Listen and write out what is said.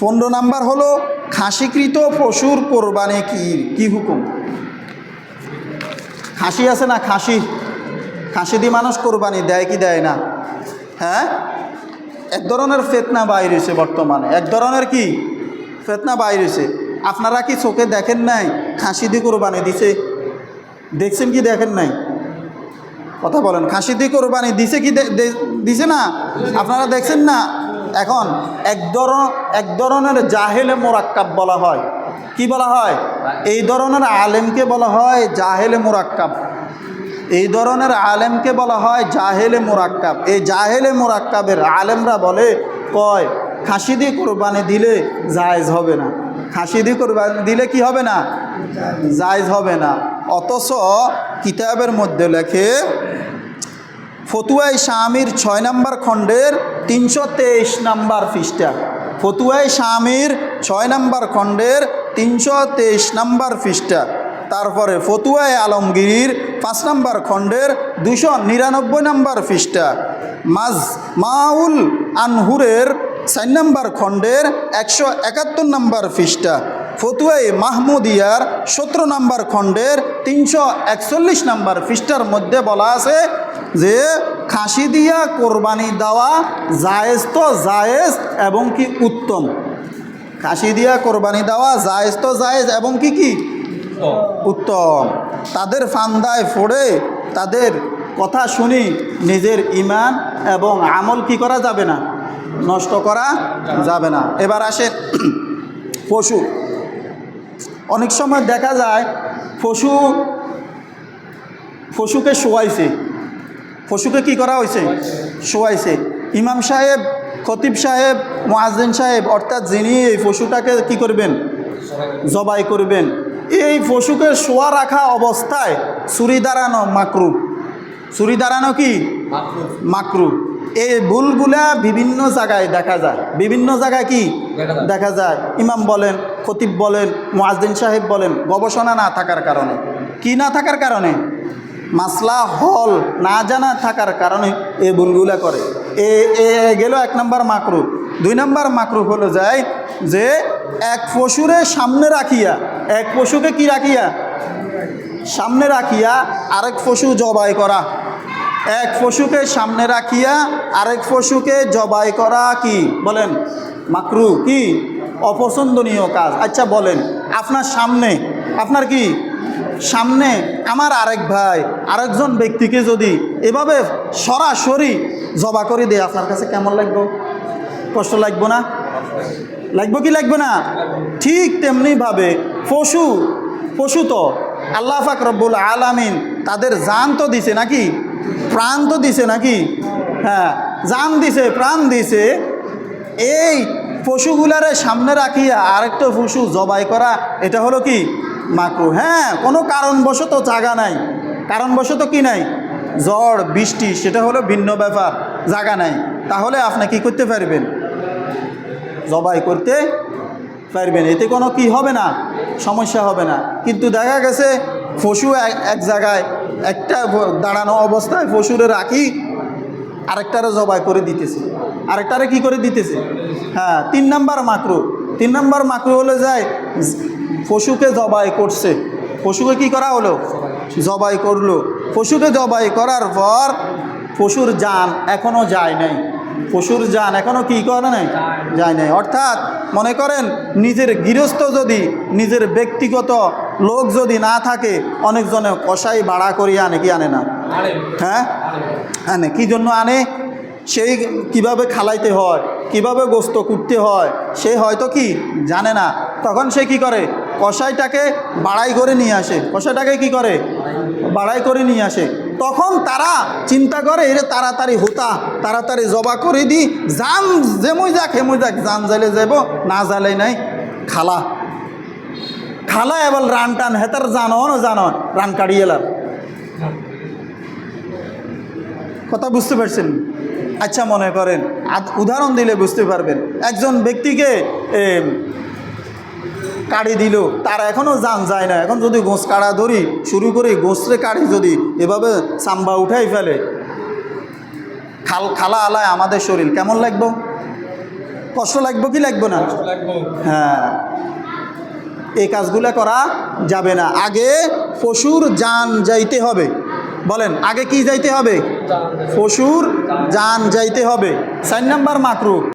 পনেরো নাম্বার হলো, খাসিকৃত পশুর কোরবানি কি কি হুকুম? খাসি আছে না খাসি? খাসি দিয়ে মানুষ কোরবানি দেয় কি দেয় না? হ্যাঁ? এক ধরনের ফেতনা বাইর হয়েছে বর্তমানে। এক ধরনের কি? ফেতনা বাইর হয়েছে। আপনারা কি চোখে দেখেন নাই খাসি দিয়ে কোরবানি দিছে? দেখছেন কি দেখেন নাই? কথা বলেন, খাসি দিয়ে কোরবানি দিছে কি দিছে না? আপনারা দেখছেন না? এখন এক ধরন এক ধরনের জাহেলে মোরাক্কাব বলা হয়। কি বলা হয়? এই ধরনের আলেমকে বলা হয় জাহেলে মোরাক্কাব। এই ধরনের আলেমকে বলা হয় জাহেলে মোরাক্কাব। এই জাহেলে মোরাক্কাবের আলেমরা বলে, কয়, খাসি দিয়ে কোরবানি দিলে জায়েজ হবে না। খাসি দিয়ে কোরবানি দিলে কি হবে না? জায়েজ হবে না। অথচ কিতাবের মধ্যে লেখে ফতুয়াই স্বামীর ছয় নম্বর খণ্ডের তিনশো তেইশ নম্বর পৃষ্ঠা। ফতুয়াই স্বামীর ছয় নম্বর খণ্ডের তিনশো তেইশ নম্বর পৃষ্ঠা। তারপরে ফতুয়াই আলমগীর পাঁচ নম্বর খণ্ডের দুশো নিরানব্বই নম্বর পৃষ্ঠা। মাজ মাউল আনহুরের চার নম্বর খণ্ডের একশো একাত্তর নম্বর পৃষ্ঠা। ফতুয়াই মাহমুদিয়ার সতেরো নম্বর খণ্ডের তিনশো একচল্লিশ নম্বর পৃষ্ঠার মধ্যে বলা আছে যে খাসি দিয়া কোরবানি দেওয়া জায়েজ তো জায়েজ এবং কি উত্তম। খাসি দিয়া কোরবানি দেওয়া জায়েজ তো জায়েজ এবং কি কি? উত্তম। তাদের ফান্দায় ফোড়ে, তাদের কথা শুনি নিজের ইমান এবং আমল কি করা যাবে না? নষ্ট করা যাবে না। এবার আসে পশু। অনেক সময় দেখা যায় পশু, পশুকে শোয়াইছে। পশুকে কি করা হয়েছে? শোয়াইছে। ইমাম সাহেব, খতিব সাহেব মোয়াজিন সাহেব, অর্থাৎ যিনি এই পশুটাকে কি করবেন? জবাই করবেন। এই পশুকে শোয়া রাখা অবস্থায় ছুরি দাঁড়ানো মাকরু ছুরি দাঁড়ানো কি? মাকরু এই ভুলগুলা বিভিন্ন জায়গায় দেখা যায়। বিভিন্ন জায়গায় কি? দেখা যায়। ইমাম বলেন, খতিব বলেন মোয়াজদিন সাহেব বলেন, গবেষণা না থাকার কারণে। কি না থাকার কারণে? মাসলা হল না জানা থাকার কারণে এই ভুলগুলা করে। এ এ গেল এক নম্বর মাকরু দুই নম্বর মাকরু হলো যায় যে এক পশুরে সামনে রাখিয়া, এক পশুকে কি রাখিয়া? সামনে রাখিয়া আরেক পশু জবাই করা। এক পশুকে সামনে রাখিয়া আরেক পশুকে জবাই করা কি? বলেন মাকরু কি? অপছন্দনীয় কাজ। আচ্ছা বলেন, আপনার সামনে, আপনার কি? সামনে আমার আরেক ভাই, আরেকজন ব্যক্তিকে যদি এভাবে সরাসরি জবা করে দেয়, আপনার কাছে কেমন লাগবে? কষ্ট লাগবো না? লাগবো কি লাগবে না? ঠিক তেমনিভাবে পশু পশু তো আল্লাহ ফাক রব্বুল আলামিন তাদের জান তো দিছে নাকি? প্রাণ তো দিছে নাকি? হ্যাঁ জান দিছে, প্রাণ দিছে। এই পশুগুলারে সামনে রাখিয়া আরেকটা পশু জবাই করা, এটা হলো কি? মাকরু হ্যাঁ কোনো কারণবশত জাগা নাই। কারণবশত কি নাই? ঝড় বৃষ্টি, সেটা হলো ভিন্ন ব্যাপার, জাগা নাই। তাহলে আপনি কি করতে পারবেন? জবাই করতে পারবেন। এতে কোনো কি হবে না, সমস্যা হবে না। কিন্তু দেখা গেছে, পশু এক- জায়গায় একটা দাঁড়ানো অবস্থায় পশুরে রাখি, আরেকটারে জবাই করে দিতেছে। আরেকটারে কি করে দিতেছে? হ্যাঁ তিন নাম্বার মাকরু তিন নাম্বার মাকরু হলে যায় পশুকে জবাই করছে। পশুকে কি করা হলো? জবাই করল। পশুকে জবাই করার পর পশুর যান এখনও যায় নাই। পশুর যান এখনও কি করে নাই? যায় নাই। অর্থাৎ মনে করেন নিজের গৃহস্থ যদি নিজের ব্যক্তিগত লোক যদি না থাকে অনেকজনে কষাই ভাড়া করিয়ে আনে কি আনে না? হ্যাঁ? আনে। কি জন্য আনে? সেই কীভাবে খালাইতে হয় কীভাবে গোস্ত কুটতে হয় সে হয়তো কি জানে না। তখন সে কি করে? কষাইটাকে বাড়াই করে নিয়ে আসে। কষাইটাকে কি করে? বাড়াই করে নিয়ে আসে। তখন তারা চিন্তা করে, এরে তাড়াতাড়ি হতা, তাড়াতাড়ি জবা করে দি জান যেমই যাক হেমই যাক জান জালে যাব না জালে নাই, খালা। খালা এবার রান টান হেতার জানো না রান কাড়িয়ে এলাম। কথা বুঝতে পারছেন? আচ্ছা মনে করেন উদাহরণ দিলে বুঝতে পারবেন। একজন ব্যক্তিকে কাড়ি দিল। তার এখনও যান যায় না। এখন যদি গোঁস কাড়া ধরি শুরু করি গোঁসরে কাড়ি যদি এভাবে সাম্বা উঠাই ফেলে। খাল খালা আলায় আমাদের শরীর। কেমন লাগবো? কষ্ট লাগবো কি লাগবো না? হ্যাঁ। এই কাজগুলো করা যাবে না। আগে পশুর যান যাইতে হবে। বলেন আগে কি যাইতে হবে? পশুর যান যাইতে হবে। চার নাম্বার মাকরু।